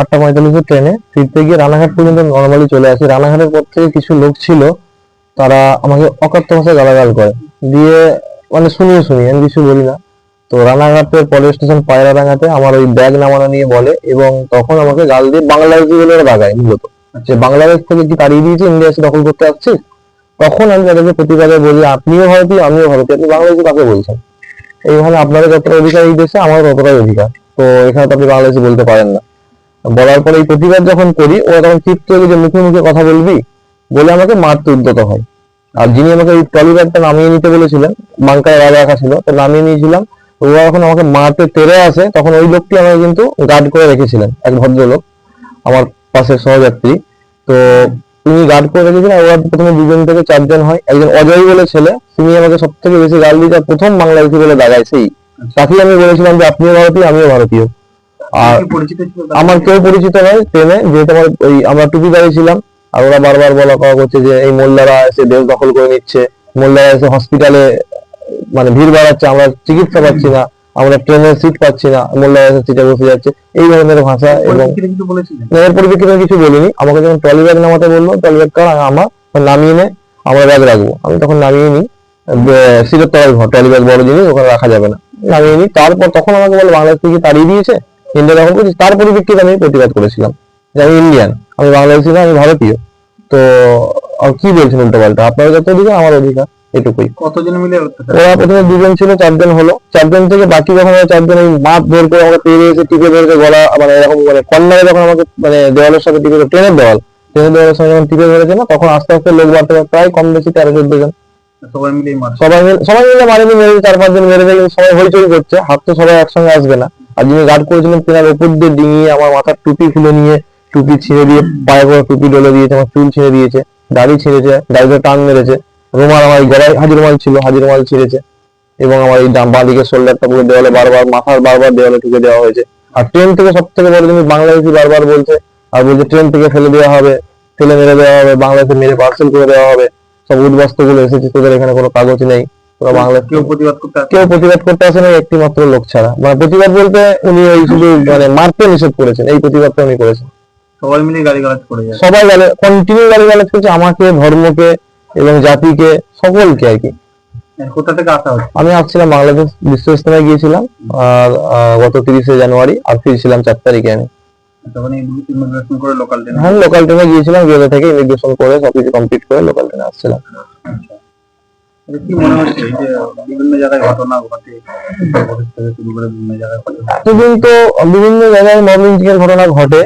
আটটা পঁয়তাল্লিশের ট্রেনে ফিরতে গিয়ে রানাঘাট পর্যন্ত নর্মালি চলে আসি। রানাঘাটের পর থেকে কিছু লোক ছিল, তারা আমাকে অকাত্য ভাষায় গালাগাল করে। দিয়ে মানে শুনিয়ে শুনি, আমি কিছু বলি না। তো রানাঘাটের পরের স্টেশন পায়রাডাঙ্গাতে আমার ওই ব্যাগ নামানো নিয়ে বলে এবং তখন আমাকে গাল দিয়ে বাংলাদেশি বলে দাগায় মূলত। যে বাংলাদেশ থেকে কি তাড়িয়ে দিয়েছে ইন্ডিয়া এসে দখল করতে আসছিস? তখন আমি তাদেরকে প্রতিবাদে বলি, আপনিও ভারতীয়, আমিও ভারতীয়, আপনি বাংলাদেশি কাকে বলছেন? এইভাবে আপনাদের যতটা অধিকার এই দেশে, আমার ততটাই অধিকার। তো এখানে তো আপনি বাংলাদেশি বলতে পারেন না। বলার পরে এই প্রতিবাদ যখন করি ও তখন ক্ষিপ্ত হয়ে যে মুখে মুখে কথা বলবি বলে আমাকে মারতে উদ্যত হয়। আর যিনি আমাকে ওই ট্রলি ব্যাগটা নামিয়ে নিতে বলেছিলেন বাংকায় রাজা রাখা ছিল তো নামিয়ে নিয়েছিলাম, ওরা যখন আমাকে মারতে তেরে আসে, তখন ওই লোকটি আমাকে কিন্তু গার্ড করে রেখেছিলেন, এক ভদ্রলোক, আমার পাশের সহযাত্রী। তো তিনি গার্ড করে রেখেছিলেন ওরা প্রথমে দুজন থেকে চারজন হয়। একজন অজয় বলে ছেলে, তিনি আমাকে সব থেকে বেশি গাল দিয়ে প্রথম বাংলাদেশি বলে দাঁড়ায় সেই। তাকেই আমি বলেছিলাম যে, আপনিও ভারতীয়, আমিও ভারতীয়। আর? আমার কেউ পরিচিত নয় ট্রেনে যেহেতু আমার ওই আমরা টুপি ছিলাম আর ওরা বারবার বলা কওয়া করছে যে এই মোল্লারা এসে দেশ দখল করে নিচ্ছে মোল্লারা এসে হসপিটালে মানে ভিড় বাড়াচ্ছে আমরা চিকিৎসা পাচ্ছি না আমরা ট্রেনের সিট পাচ্ছি না মোল্লারা এসে সিটে বসে যাচ্ছে এই ধরনের ভাষা এবং এর পরিপ্রেক্ষিতে কিছু বলিনি আমাকে যখন ট্রলি ব্যাগ নামাতে বলল ট্রলি ব্যাগটা আমার নামিয়ে নে আমরা ব্যাগ রাখব। আমি তখন নামিয়ে নিই সিটের তলায় ঘর ট্রলি ব্যাগ বড় জিনিস ওখানে রাখা যাবে না। নামিয়ে নিই তারপর তখন আমাকে বলে বাংলাদেশ থেকে তাড়িয়ে দিয়েছে? ইন্ডিয়া দখল করেছিস তার পরিপ্রেক্ষিতে আমি প্রতিবাদ করেছিলাম যে আমি ইন্ডিয়ান আমি বাংলাদেশি না আমি ভারতীয়। তো কি বলছেন উল্টো পাল্টা আপনার যত অধিকার আমার অধিকার এটুকুই। কতজন মিলে ওরা প্রথমে দুজন ছিল চারজন হলো। চারজন থেকে বাকি যখন চারজন ওই মাপ বের করে আমাকে পেয়ে এসে টিপে ধরেছে গলা মানে এরকম মানে কর্নারে যখন আমাকে মানে দেওয়ালের সাথে টিপে ট্রেনের দেওয়াল ট্রেনের দেওয়ালের সঙ্গে যখন টিপে ধরেছে না তখন আস্তে আস্তে লোক বাড়তে প্রায় কম বেশি তেরো চোদ্দ জন। সবাই মিলে সবাই মিলে মারেনি মেরে চার পাঁচজন মেরে দেয় সবাই হইচই করছে হাত তো সবাই একসঙ্গে আসবে না। আর যিনি গার্ড করেছিলেন তেনার উপর দিয়ে ডিঙিয়ে আমার মাথার টুপি খুলে নিয়ে টুপি ছিঁড়ে দিয়ে পায়ে করে টুপি ডলে দিয়েছে, আমার চুল ছিঁড়ে দিয়েছে, দাড়ি ছিঁড়েছে দাড়িতে টান মেরেছে। রুমাল আমার গলায় হাজির মাল ছিল, হাজির মাল ছিঁড়েছে। এবং আমার এই ডান বাঁ দিকের শোল্ডারটা পুরো দেওয়ালে বারবার, মাথার বারবার দেওয়ালে ঠুকে দেওয়া হয়েছে। আর ট্রেন থেকে সব থেকে বড় জিনিস বাংলাদেশি বারবার বলছে, আর বলছে ট্রেন থেকে ফেলে দেওয়া হবে, ফেলে মেরে দেওয়া হবে, বাংলাদেশে মেরে পার্সেল করে দেওয়া হবে। সব উদ্বাস্তগুলো এসেছে, তোদের এখানে কোনো কাগজ নেই। বাংলা কেউ প্রতিবাদ করতে কেউ প্রতিবাদ করতে আসেন একটি মাত্র লোক ছাড়া। মানে প্রতিবাদ বলতে উনি ওই শুধু মানে মারতে নিষেধ করেছেন এই প্রতিবাদটা উনি করেছেন। সবাই মিলে গালি গালাজ করে যায়। সবাই গালে কন্টিনিউ গালি গালাজ করছে আমাকে ধর্মকে এবং জাতিকে সকলকে আর কি। কোথা থেকে আসা হচ্ছে? আমি আসছিলাম বাংলাদেশ বিশ্ব ইস্তেমায় গিয়েছিলাম আর গত তিরিশে জানুয়ারি আর ফিরছিলাম চার তারিখে আমি। হ্যাঁ লোকাল ট্রেনে গিয়েছিলাম গেলে থেকে ইমিগ্রেশন করে সবকিছু কমপ্লিট করে লোকাল ট্রেনে আসছিলাম। বিভিন্ন জায়গায় ঘটনা ঘটে? এতদিন তো বিভিন্ন জায়গায় মর্নিং ঘটনা ঘটে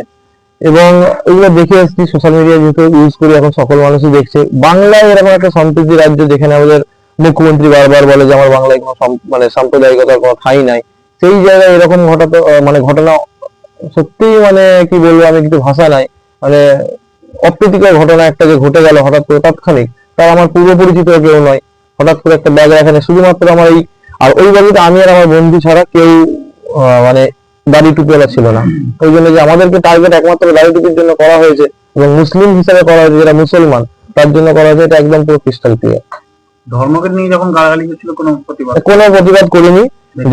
এবং এগুলো দেখে এসেছি সোশ্যাল মিডিয়া যেহেতু ইউজ করি, এখন সকল মানুষই দেখছে। বাংলায় এরকম একটা সম্প্রীতি রাজ্য যেখানে আমাদের মুখ্যমন্ত্রী বারবার বলে যে আমার বাংলায় কোনো মানে সাম্প্রদায়িকতার কোনো ঠাঁই নাই, সেই জায়গায় এরকম ঘটা মানে ঘটনা সত্যিই মানে কি বলব, আমি কিন্তু ভাষা নাই। মানে অপ্রীতিকর ঘটনা একটা যে ঘটে গেল হঠাৎ করে, তাৎক্ষণিক, তার আমার পূর্ব পরিচিত কেউ নয়। হঠাৎ করে একটা ব্যাগ রাখেন শুধুমাত্র আমার এই আর ওই বাড়িতে আমি আর আমার বন্ধু ছাড়া কেউ মানে দাড়ি টুপিওয়ালা ছিল না। ওই জন্য যে আমাদেরকে টার্গেট একমাত্র দাড়ি টুপির জন্য করা হয়েছে এবং মুসলিম হিসাবে করা হয়েছে যেটা মুসলমান তার জন্য করা হয়েছে এটা একদম পুরো ক্রিস্টাল ক্লিয়ার ধর্মকে নিয়ে যখন গালাগালি করছিল কোনো প্রতিবাদ? কোনো প্রতিবাদ করিনি।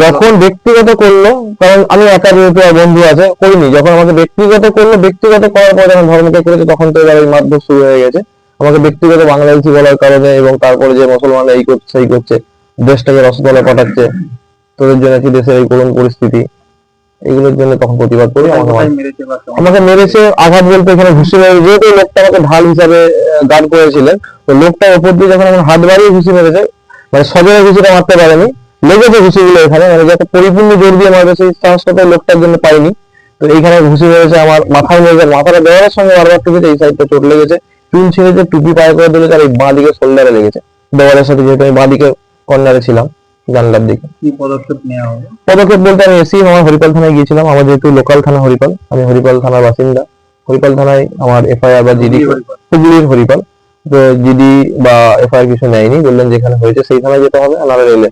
যখন ব্যক্তিগত করল কারণ আমি একা যেহেতু বন্ধু আছে করিনি। যখন আমাকে ব্যক্তিগত করল ব্যক্তিগত করার পর যখন ধর্মকে করেছে তখন তো এবার এই মারধর শুরু হয়ে গেছে। আমাকে ব্যক্তিগত বাংলাদেশি বলার কারণে এবং তারপরে যে মুসলমানরা এই করছে এই করছে দেশটাকে রসতলে পাঠাচ্ছে তোদের জন্য কি দেশের এই করুণ পরিস্থিতি? এগুলোর জন্য তখন প্রতিবাদ করি আমাকে মেরেছে আঘাত বলতে এখানে ঘুষি মেরে যেহেতু লোকটা আমাকে ঢাল হিসাবে গার্ড করেছিলেন তো লোকটা ওপর দিয়ে যখন আমার হাত বাড়িয়ে ঘুষি মেরেছে মানে সজনে ঘুষিটা মারতে পারেনি লেগেছে ঘুষিগুলো এখানে মানে যাতে পরিপূর্ণ জোর দিয়ে মারবে সেই সাহসটা লোকটার জন্য পাইনি। তো এইখানে ঘুষি মেরেছে আমার মাথায় মেরেছে মাথাটা দেওয়ার সঙ্গে বারবার টুকেছে এই সাইডটা চোট লেগেছে। চুল ছিঁড়েছে টুপি পায়ে করে দিলেছে আর এই বাঁ দিকে শোল্ডারে লেগেছে। দেওয়ালের সাথে যেহেতু আমি বাঁ দিকে কর্নারে ছিলাম জানলার দিকে। কি পদক্ষেপ নেওয়া হবে? পদক্ষেপ বলতে আমি এসেই আমার হরিপাল থানায় গিয়েছিলাম। আমার যেহেতু লোকাল থানা হরিপাল আমি হরিপাল থানার বাসিন্দা। হরিপাল থানায় আমার এফআইআর বা জিডি হুগলির হরিপাল। তো জিডি বা এফআইআর কিছু নেয়নি বললেন যেখানে হয়েছে সেই থানায় যেতে হবে আনারে রেলে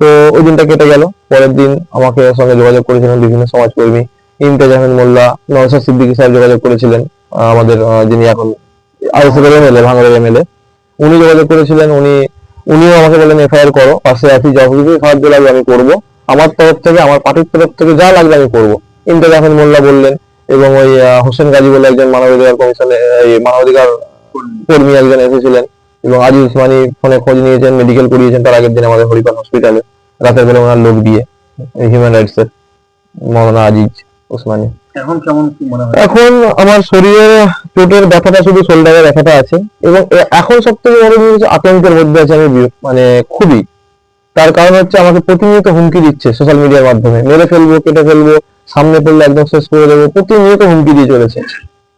তো ওই দিনটা কেটে গেল। পরের দিন আমাকে ওর সঙ্গে যোগাযোগ করেছিলেন বিভিন্ন সমাজকর্মী। ইমতাজ আহমেদ মোল্লা নওশাদ সিদ্দিকী সাহেব যোগাযোগ করেছিলেন আমাদের যিনি এখন আইএসএফ এর এমএলএ ভাঙড়ের এমএলএ উনি যোগাযোগ করেছিলেন, উনি, উনিও আমাকে বললেন এফআইআর করো, পাশে আছি, যা কিছু সাহায্য লাগবে আমি করব। আমার তরফ থেকে, আমার পার্টির তরফ থেকে যা লাগবে আমি করব। ইমতাজ আহমেদ মোল্লা বললেন এবং ওই হোসেন গাজী বলে একজন মানবাধিকার কমিশনে মানবাধিকার কর্মী একজন এসেছিলেন এবং আজিজ উসমানি ফোনে খোঁজ নিয়েছেন মেডিকেল করিয়েছেন, তার আগের দিন আমাদের হরিপাল হসপিটালে রাতের বেলা ওনার লোক দিয়ে হিউম্যান রাইটস এর মৌলানা আজিজ উসমানি। এখন কেমন কি মনে হয়? এখন আমার শরীরে চোটের ব্যথাটা শুধু শোল্ডারে ব্যথাটা আছে এবং এখন সব থেকে বড় জিনিস হচ্ছে আতঙ্কের মধ্যে আছে আমি মানে খুবই। তার কারণ হচ্ছে আমাকে প্রতিনিয়ত হুমকি দিচ্ছে সোশ্যাল মিডিয়ার মাধ্যমে। মেরে ফেলব, কেটে ফেলব, সামনে পড়লে একদম শেষ করে দেবো, প্রতিনিয়ত হুমকি দিয়ে চলেছে।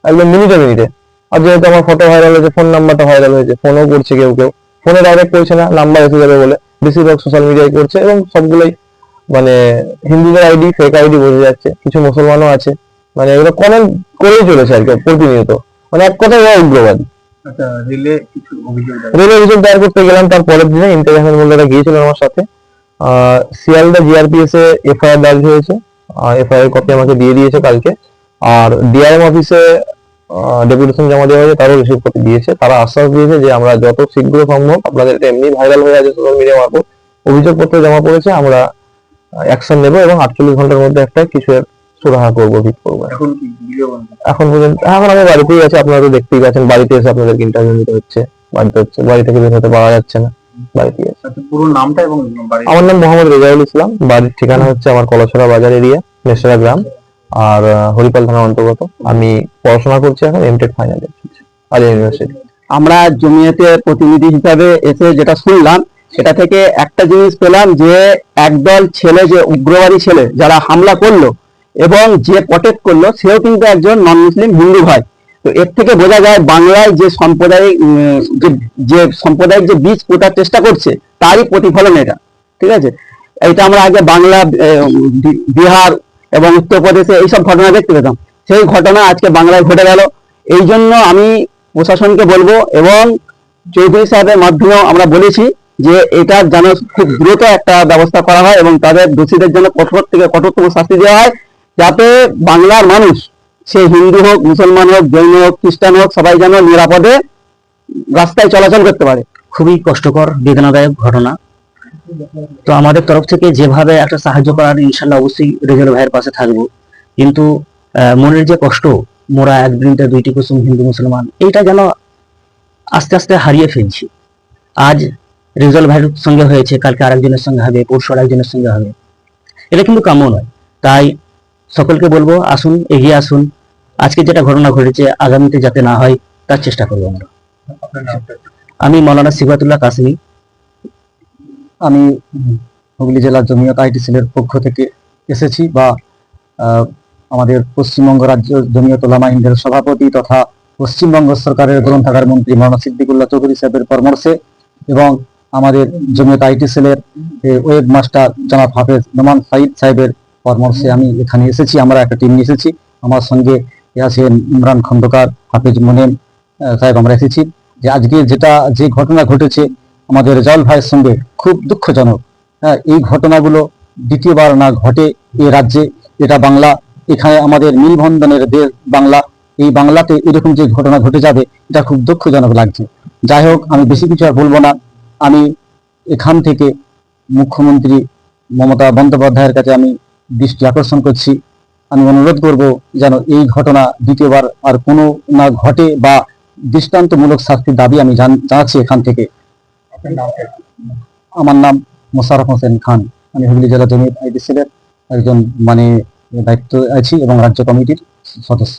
একদম মিনিটে মিনিটে আর যেহেতু আমার ফটো ভাইরাল হয়েছে ফোন নাম্বারটা ভাইরাল হয়েছে ফোনও করছে কেউ কেউ। ফোনে ডাইরেক্ট করছে না নাম্বার এসে যাবে বলে। বেশিরভাগ সোশ্যাল মিডিয়ায় করছে এবং সবগুলোই মানে হিন্দুদের আইডি ফেক আইডি বোঝা যাচ্ছে কিছু মুসলমানও আছে। মানে এগুলো কমেন্ট করেই চলেছে আর কি প্রতিনিয়ত। মানে এক কথায় ওরা উগ্রবাদী। আচ্ছা রিলে অভিযোগ দায়ের করতে গেলাম তার পরের দিনে আহমেদ মোল্লারা গিয়েছিলেন আমার সাথে। আহ, শিয়ালদা জিআরপিএস এ এফআইআর দায়ের হয়েছে। এফআইআর কপি আমাকে দিয়ে দিয়েছে কালকে। আর ডিআরএম অফিসে ডেপুটেশন জমা দেওয়া হয়েছে তারও রিসিভ কপি দিয়েছে। তারা আশ্বাস দিয়েছে যে আমরা যত শীঘ্র সম্ভব আপনাদের এমনি ভাইরাল হয়ে আছে সোশ্যাল মিডিয়া মারফত অভিযোগপত্র জমা পড়েছে আমরা অ্যাকশন নেব এবং আটচল্লিশ ঘণ্টার মধ্যে একটা কিছু সুরাহা করব ঠিক করব। এখন পর্যন্ত এখন আমি বাড়িতেই আছি আপনারা তো দেখতেই পাচ্ছেন বাড়িতে এসে আপনাদেরকে ইন্টারভিউ নিতে হচ্ছে বাড়িতে হচ্ছে বাড়ি থেকে বের হতে পারা যাচ্ছে না বাড়িতেই আছি। আচ্ছা পুরো নামটা এবং আমার নাম মোহাম্মদ রেজাউল ইসলাম বাড়ির ঠিকানা হচ্ছে আমার কলছড়া বাজার এরিয়া মেসরা গ্রাম আর হরিপাল থানার অন্তর্গত। আমি পড়াশোনা করছি এখন এমটেক ফাইনাল আলিয়া ইউনিভার্সিটি আমরা জমিয়তে প্রতিনিধি হিসাবে এসে যেটা শুনলাম সেটা থেকে একটা জিনিস পেলাম যে একদল ছেলে, যে উগ্রবাদী ছেলে যারা হামলা করল এবং যে প্রটেক্ট করল, সেও কিন্তু একজন নন মুসলিম হিন্দু ভাই। তো এর থেকে বোঝা যায় বাংলায় যে সাম্প্রদায়িক যে যে যে বীজ পোতার চেষ্টা করছে, তারই প্রতিফলন এটা। ঠিক আছে? এটা আমরা আগে বাংলা বিহার এবং উত্তরপ্রদেশে এইসব ঘটনা দেখতে পেতাম। সেই ঘটনা আজকে বাংলায় ঘটে গেল। এই জন্য আমি প্রশাসনকে বলব এবং চৌধুরী সাহেবের মাধ্যমেও আমরা বলেছি যে এটা যেন খুব দ্রুত একটা ব্যবস্থা করা হয় এবং তাদের দোষীদের জন্য কঠোর থেকে কঠোরতম শাস্তি দেওয়া হয়। যাতে বাংলার মানুষ, সে হিন্দু হোক, মুসলমান হোক, জৈন হোক, খ্রিস্টান হোক, সবাই যেন নিরাপদে রাস্তায় চলাচল করতে পারে। খুবই কষ্টকর, বেদনাদায়ক ঘটনা। তো আমাদের তরফ থেকে যেভাবে একটা সাহায্য করার ইনশাল্লাহ অবশ্যই রেজাল ভাইয়ের পাশে থাকব। কিন্তু মনের যে কষ্ট, মোরা এক বৃন্তে দুইটি কুসুম হিন্দু মুসলমান, এইটা যেন আস্তে আস্তে হারিয়ে ফেলছি। আজ রেজাল ভাইয়ের সঙ্গে হয়েছে, কালকে আরেকজনের সঙ্গে হবে, পরশু আরেকজনের সঙ্গে হবে। এটা কিন্তু কাম্য নয়। তাই সকলকে বলব, আসুন, এগিয়ে আসুন। আজকে যেটা ঘটনা ঘটেছে, আগামীতে যাতে না হয়, তার চেষ্টা করব আমরা। আমি মৌলানা সিবাতুল্লাহ কাসমি। আমি হুগলি জেলার জমিয়ত আইটি সেলের পক্ষ থেকে এসেছি বা আমাদের পশ্চিমবঙ্গ রাজ্য জমিয়ত ওলামা হিন্দের সভাপতি তথা পশ্চিমবঙ্গ সরকারের গ্রন্থাগার মন্ত্রী মাওলানা সিদ্দিকুল্লাহ চৌধুরী সাহেবের পরামর্শে এবং আমাদের জমিয়ত আইটি সেলের ওয়েব মাস্টার জনাব হাফেজ নোমান সাইদ সাহেবের পরামর্শে আমি এখানে এসেছি, আমরা একটা টিম নিয়ে এসেছি। আমার সঙ্গে আছেন ইমরান খন্দকার, হাফেজ মোনেম সাহেব আমরা এসেছি। যে আজকে যেটা, যে ঘটনা ঘটেছে, আমাদের রেজাউল ভাইয়ের সঙ্গে খুব দুঃখজনক। হ্যাঁ এই ঘটনাগুলো দ্বিতীয়বার না ঘটে এ রাজ্যে, এটা বাংলা, এখানে আমাদের মিলবন্ধনের দেশ বাংলা, এই বাংলাতে এরকম যে ঘটনা ঘটে যাবে, এটা খুব দুঃখজনক লাগছে। যাই হোক, আমি বেশি কিছু আর বলব না। আমি এখান থেকে মুখ্যমন্ত্রী মমতা বন্দ্যোপাধ্যায়ের কাছে আমি দৃষ্টি আকর্ষণ করছি। আমি অনুরোধ করব যেন এই ঘটনা দ্বিতীয়বার আর কোনো না ঘটে বা দৃষ্টান্তমূলক শাস্তির দাবি আমি জানাচ্ছি এখান থেকে। আমার নাম মোশারফ হোসেন খান। আমি হুগলি জেলা জমিয়ত আইডি সেলের একজন মানে দায়িত্ব আছি এবং রাজ্য কমিটির সদস্য।